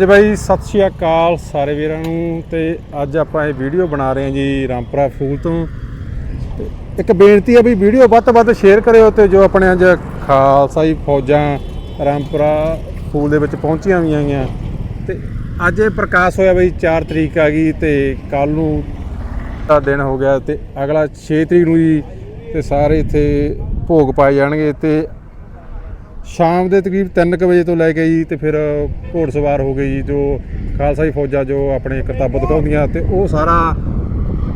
ਜੀ ਬਾਈ, ਸਤਿ ਸ਼੍ਰੀ ਅਕਾਲ ਸਾਰੇ ਵੀਰਾਂ ਨੂੰ ਤੇ ਅੱਜ ਆਪਾਂ ਇਹ ਵੀਡੀਓ ਬਣਾ ਰਹੇ ਹਾਂ ਜੀ ਰਾਮਪੁਰਾ ਫੂਲ ਤੋਂ। ਤੇ ਇੱਕ ਬੇਨਤੀ ਹੈ ਵੀ ਵੀਡੀਓ ਵੱਧ ਤੋਂ ਵੱਧ ਸ਼ੇਅਰ ਕਰਿਓ ਤੇ ਜੋ ਆਪਣੇ ਅੱਜ ਖਾਲਸਾ ਜੀ ਫੌਜਾਂ ਰਾਮਪੁਰਾ ਫੂਲ ਦੇ ਵਿੱਚ ਪਹੁੰਚੀਆਂ ਹੋਈਆਂ ਗਈਆਂ ਤੇ ਅੱਜ ਇਹ ਪ੍ਰਕਾਸ਼ ਹੋਇਆ ਬਈ 4 ਤਰੀਕ ਆ ਗਈ ਤੇ ਕੱਲ ਨੂੰ ਦਾ ਦਿਨ ਹੋ ਗਿਆ ਤੇ ਅਗਲਾ 6 ਤਰੀਕ ਨੂੰ ਜੀ ਤੇ ਸਾਰੇ ਇੱਥੇ ਭੋਗ ਪਾਏ ਜਾਣਗੇ ਤੇ ਸ਼ਾਮ ਦੇ ਤਕਰੀਬ 3:00 ਵਜੇ ਤੋਂ ਲੈ ਕੇ ਜੀ ਤੇ ਫਿਰ ਘੋੜਸਵਾਰ ਹੋ ਗਈ ਜੀ, ਜੋ ਖਾਲਸਾ ਜੀ ਫੌਜਾਂ ਜੋ ਆਪਣੇ ਕਰਤੱਵ ਦਿਖਾਉਂਦੀਆਂ ਤੇ ਉਹ ਸਾਰਾ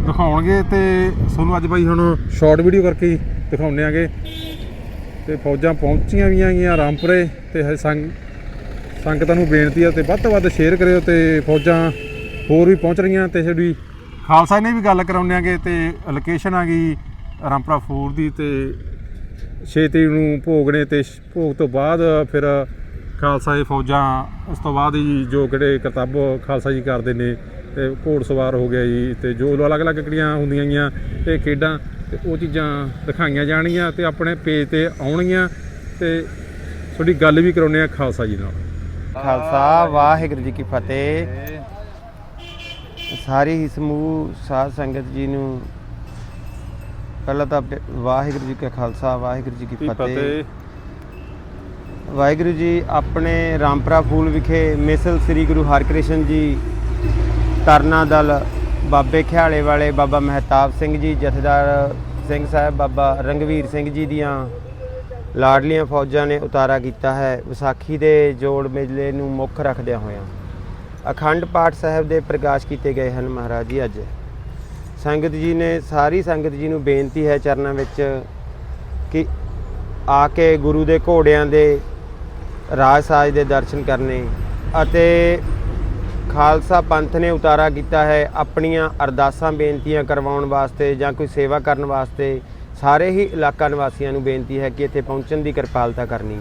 ਦਿਖਾਉਣਗੇ ਤੇ ਤੁਹਾਨੂੰ ਅੱਜ ਬਾਈ ਹੁਣ ਸ਼ਾਰਟ ਵੀਡੀਓ ਕਰਕੇ ਦਿਖਾਉਂਦੇ ਆਂਗੇ। ਤੇ ਫੌਜਾਂ ਪਹੁੰਚੀਆਂ ਵੀ ਆਗੀਆਂ ਰਾਮਪੁਰੇ ਤੇ ਸੰਗ, ਸੰਗਤਾਂ ਨੂੰ ਬੇਨਤੀ ਆ ਤੇ ਵੱਧ ਤੋਂ ਵੱਧ ਸ਼ੇਅਰ ਕਰਿਓ ਤੇ ਫੌਜਾਂ ਹੋਰ ਵੀ ਪਹੁੰਚ ਰਹੀਆਂ ਤੇ ਸਾਡੀ ਖਾਲਸਾ ਨੇ ਵੀ ਗੱਲ ਕਰਾਉਂਦੇ ਆਂਗੇ ਤੇ ਲੋਕੇਸ਼ਨ ਆ ਗਈ ਰਾਮਪੁਰਾ ਫੂਰ ਦੀ ਤੇ 6 ਤਰੀਕ ਨੂੰ ਭੋਗ ਨੇ ਤੇ ਸ਼- ਭੋਗ ਤੋਂ ਬਾਅਦ ਫਿਰ ਖਾਲਸਾ ਦੀ ਫੌਜਾਂ, ਉਸ ਤੋਂ ਬਾਅਦ ਜੀ ਜੋ ਕਿਹੜੇ ਕਰਤੱਵ ਖਾਲਸਾ ਜੀ ਕਰਦੇ ਨੇ, ਤੇ ਘੋੜਸਵਾਰ ਹੋ ਗਿਆ ਜੀ, ਤੇ ਜੋ ਅਲੱਗ-ਅਲੱਗ ਕਿਹੜੀਆਂ ਹੁੰਦੀਆਂ ਗੀਆਂ ਤੇ ਖੇਡਾਂ, ਤੇ ਉਹ ਚੀਜ਼ਾਂ ਦਿਖਾਈਆਂ ਜਾਣਗੀਆਂ ਤੇ ਆਪਣੇ ਪੇਜ ਤੇ ਆਉਣਗੀਆਂ, ਤੇ ਤੁਹਾਡੀ ਗੱਲ ਵੀ ਕਰਾਉਂਦੇ ਆ ਖਾਲਸਾ ਜੀ ਨਾਲ। ਖਾਲਸਾ, ਵਾਹਿਗੁਰੂ ਜੀ ਕੀ ਫਤਿਹ। ਸਾਰੀ ਹੀ ਸਮੂਹ ਸਾਧ ਸੰਗਤ ਜੀ ਨੂੰ ਪਹਿਲਾਂ ਤਾਂ ਵਾਹਿਗੁਰੂ ਜੀ ਕਾ ਖਾਲਸਾ ਵਾਹਿਗੁਰੂ ਜੀ ਕੀ ਫਤਿਹ। ਵਾਹਿਗੁਰੂ ਜੀ ਆਪਣੇ ਰਾਮਪੁਰਾ ਫੂਲ ਵਿਖੇ ਮਿਸਲ ਸ੍ਰੀ ਗੁਰੂ ਹਰਕ੍ਰਿਸ਼ਨ ਜੀ ਤਰਨਾ ਦਲ ਬਾਬੇ ਖਿਆਲੇ ਵਾਲੇ ਬਾਬਾ ਮਹਿਤਾਬ ਸਿੰਘ ਜੀ ਜਥੇਦਾਰ ਸਿੰਘ ਸਾਹਿਬ ਬਾਬਾ ਰੰਗਵੀਰ ਸਿੰਘ ਜੀ ਦੀਆਂ ਲਾਡਲੀਆਂ ਫੌਜਾਂ ਨੇ ਉਤਾਰਾ ਕੀਤਾ ਹੈ। ਵਿਸਾਖੀ ਦੇ ਜੋੜ ਮੇਲੇ ਨੂੰ ਮੁੱਖ ਰੱਖਦਿਆਂ ਹੋਇਆਂ ਅਖੰਡ ਪਾਠ ਸਾਹਿਬ ਦੇ ਪ੍ਰਕਾਸ਼ ਕੀਤੇ ਗਏ ਹਨ ਮਹਾਰਾਜ ਜੀ ਅੱਜ। ਸੰਗਤ ਜੀ ਨੇ, ਸਾਰੀ ਸੰਗਤ ਜੀ ਨੂੰ ਬੇਨਤੀ ਹੈ ਚਰਨਾਂ ਵਿੱਚ ਕਿ ਆ ਕੇ ਗੁਰੂ ਦੇ ਘੋੜਿਆਂ ਦੇ ਰਾਜ ਸਾਜ ਦੇ ਦਰਸ਼ਨ ਕਰਨੇ ਅਤੇ ਖਾਲਸਾ ਪੰਥ ਨੇ ਉਤਾਰਾ ਕੀਤਾ ਹੈ ਆਪਣੀਆਂ ਅਰਦਾਸਾਂ ਬੇਨਤੀਆਂ ਕਰਵਾਉਣ ਵਾਸਤੇ ਜਾਂ ਕੋਈ ਸੇਵਾ ਕਰਨ ਵਾਸਤੇ। ਸਾਰੇ ਹੀ ਇਲਾਕਾ ਨਿਵਾਸੀਆਂ ਨੂੰ ਬੇਨਤੀ ਹੈ ਕਿ ਇੱਥੇ ਪਹੁੰਚਣ ਦੀ ਕਿਰਪਾਲਤਾ ਕਰਨੀ।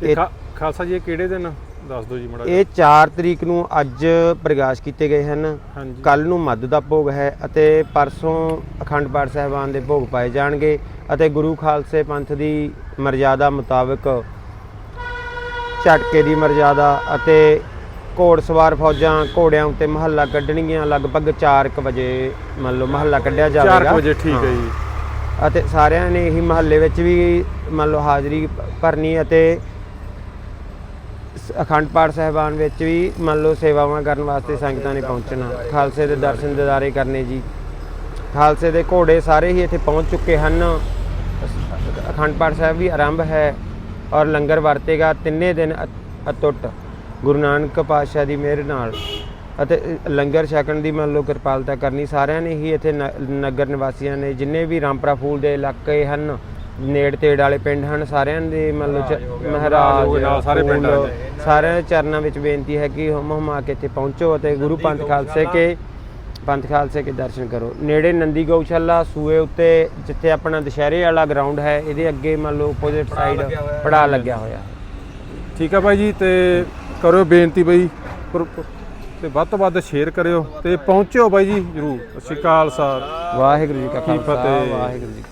ਤੇ ਖਾਲਸਾ ਜੀ ਇਹ ਕਿਹੜੇ ਦਿਨ ਦੱਸ ਦਿਓ ਜੀ ਮੜਾ ਇਹ 4 ਤਰੀਕ ਨੂੰ ਅੱਜ ਪ੍ਰਕਾਸ਼ ਕੀਤੇ ਗਏ ਹਨ। ਹਾਂਜੀ। ਕੱਲ ਨੂੰ ਮੱਧ ਦਾ ਭੋਗ ਹੈ ਅਤੇ ਪਰਸੋਂ ਅਖੰਡ ਪਾਠ ਸਾਹਿਬਾਨ ਦੇ ਭੋਗ ਪਾਏ ਜਾਣਗੇ ਅਤੇ ਗੁਰੂ ਖਾਲਸੇ ਪੰਥ ਦੀ ਮਰਜ਼ਾਦਾ ਮੁਤਾਬਕ ਝਟਕੇ ਦੀ ਮਰਜ਼ਾਦਾ ਅਤੇ ਘੋੜਸਵਾਰ ਫੌਜਾਂ ਘੋੜਿਆਂ ਉੱਤੇ ਮਹੱਲਾ ਕੱਢਣਗੀਆਂ। ਲਗਭਗ 4:00 ਵਜੇ ਮੰਨ ਲਓ ਮਹੱਲਾ ਕੱਢਿਆ 4 ਜਾਵੇਗਾ। ਵਜੇ ਠੀਕ ਹੈ। ਜੀ। ਅਤੇ ਸਾਰਿਆਂ ਨੇ ਹੀ ਮਹੱਲੇ ਵਿੱਚ ਵੀ ਮੰਨ ਲਓ ਹਾਜ਼ਰੀ ਭਰਨੀ ਅਤੇ ਅਖੰਡ ਪਾਠ ਸਾਹਿਬਾਨ ਵਿੱਚ ਵੀ ਮੰਨ ਲਓ ਸੇਵਾਵਾਂ ਕਰਨ ਵਾਸਤੇ ਸੰਗਤਾਂ ਨੇ ਪਹੁੰਚਣਾ। ਖਾਲਸੇ ਦੇ ਦਰਸ਼ਨ ਦਿਦਾਰੇ ਕਰਨੇ ਜੀ। ਖਾਲਸੇ ਦੇ ਘੋੜੇ ਸਾਰੇ ਹੀ ਇੱਥੇ ਪਹੁੰਚ ਚੁੱਕੇ ਹਨ। ਅਖੰਡ ਪਾਠ ਸਾਹਿਬ ਵੀ ਆਰੰਭ ਹੈ ਔਰ ਲੰਗਰ ਵਰਤੇਗਾ ਤਿੰਨੇ ਦਿਨ ਅ- ਅਤੁੱਟ। ਗੁਰੂ ਨਾਨਕ ਪਾਤਸ਼ਾਹ ਦੀ ਮਿਹਰ ਨਾਲ। ਅਤੇ ਲੰਗਰ ਛਕਣ ਦੀ ਮੰਨ ਲਓ ਕਿਰਪਾਲਤਾ ਕਰਨੀ ਸਾਰਿਆਂ ਨੇ ਹੀ ਇੱਥੇ ਨ- ਨਗਰ ਨਿਵਾਸੀਆਂ ਨੇ ਜਿੰਨੇ ਵੀ ਰਾਮਪਰਾ ਫੂਲ ਦੇ ਇਲਾਕੇ ਹਨ ਨੇੜ ਤੇੜ ਵਾਲੇ ਪਿੰਡ ਹਨ ਸਾਰਿਆਂ ਦੇ ਚ- ਮਹਾਰਾਜ ਸਾਰੇ ਪਿੰਡ ਆ ਸਾਰਿਆਂ ਦੇ ਚਰਨਾਂ ਵਿੱਚ ਬੇਨਤੀ ਹੈ ਕਿ ਹਮ ਹਮਾ ਕੇ ਇੱਥੇ ਪਹੁੰਚੋ ਅਤੇ ਗੁਰੂ ਪੰਥ ਖਾਲਸੇ ਕੇ ਪੰਥ ਖਾਲਸੇ ਕੇ ਦਰਸ਼ਨ ਕਰੋ। ਨੇੜੇ ਨੰਦੀ ਗਊਸ਼ਾਲਾ ਸੂਏ ਉੱਤੇ ਜਿੱਥੇ ਆਪਣਾ ਦੁਸ਼ਹਿਰੇ ਵਾਲਾ ਗਰਾਊਂਡ ਹੈ ਇਹਦੇ ਅੱਗੇ ਮੰਨ ਲਓ ਆਪੋਜ਼ਿਟ ਸਾਈਡ ਪੜਾ ਲੱਗਿਆ ਹੋਇਆ। ਠੀਕ ਆ ਬਾਈ ਜੀ ਤੇ ਕਰਿਓ ਬੇਨਤੀ ਬਈ ਤੇ ਵੱਧ ਤੋਂ ਵੱਧ ਸ਼ੇਅਰ ਕਰਿਓ ਤੇ ਪਹੁੰਚਿਓ ਬਾਈ ਜੀ ਜਰੂਰ। ਸਤਿ ਸ਼੍ਰੀ ਅਕਾਲ ਸਰ। ਵਾਹਿਗੁਰੂ ਜੀ ਕਾ ਖਾਲਸਾ। ਵਾਹਿਗੁਰੂ ਜੀ